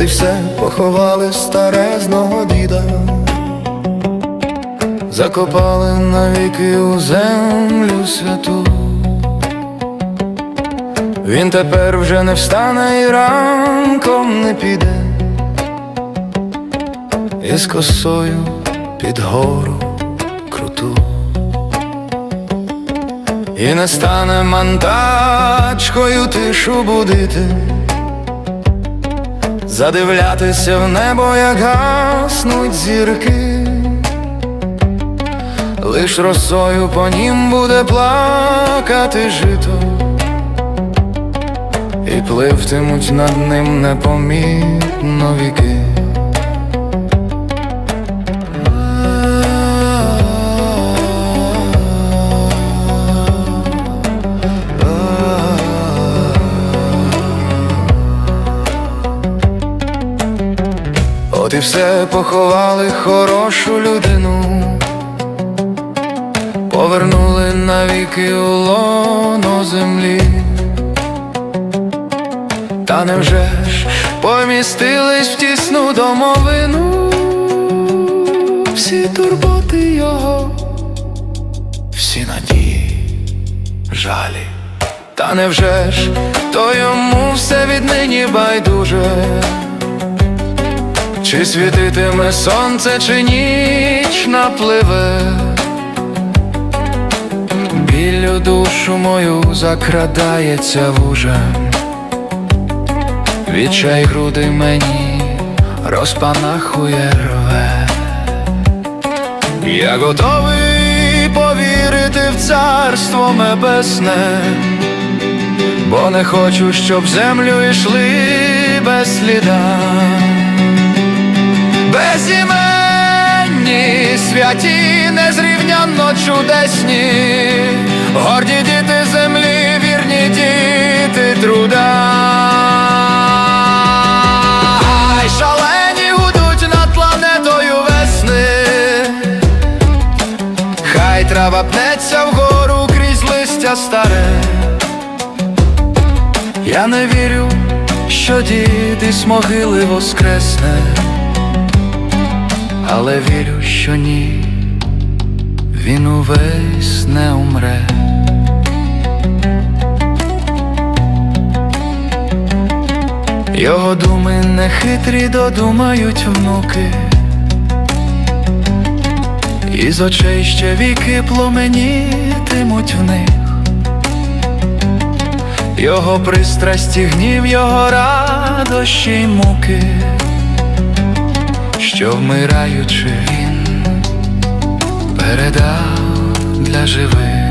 і все поховали старезного діда, закопали навіки у землю святу. Він тепер вже не встане і ранком не піде, і з косою під гору круту. І не стане мантачкою тишу будити, задивлятися в небо, як гаснуть зірки, лиш росою по нім буде плакати жито, і пливтимуть над ним непомітно віки. От і все поховали хорошу людину, повернули навіки у лоно землі. Та невже ж помістились в тісну домовину всі турботи його, всі надії, жалі. Та невже ж то йому все віднині байдуже? Чи світитиме сонце, чи ніч напливе, білю душу мою закрадається вужа, відчай груди мені розпанахує рве. Я готовий повірити в царство небесне, бо не хочу, щоб землю йшли без сліда. Святі, незрівнянно чудесні, горді діти землі, вірні діти труда. Ай, шалені гудуть над планетою весни, хай трава пнеться вгору крізь листя старе. Я не вірю, що дід із могили воскресне але вірю, що ні, він увесь не умре. Його думи нехитрі додумають внуки, і з очей ще віки пломенітимуть в них. Його пристрасті, гнів, його радощі й муки що вмираючи він передав для живих.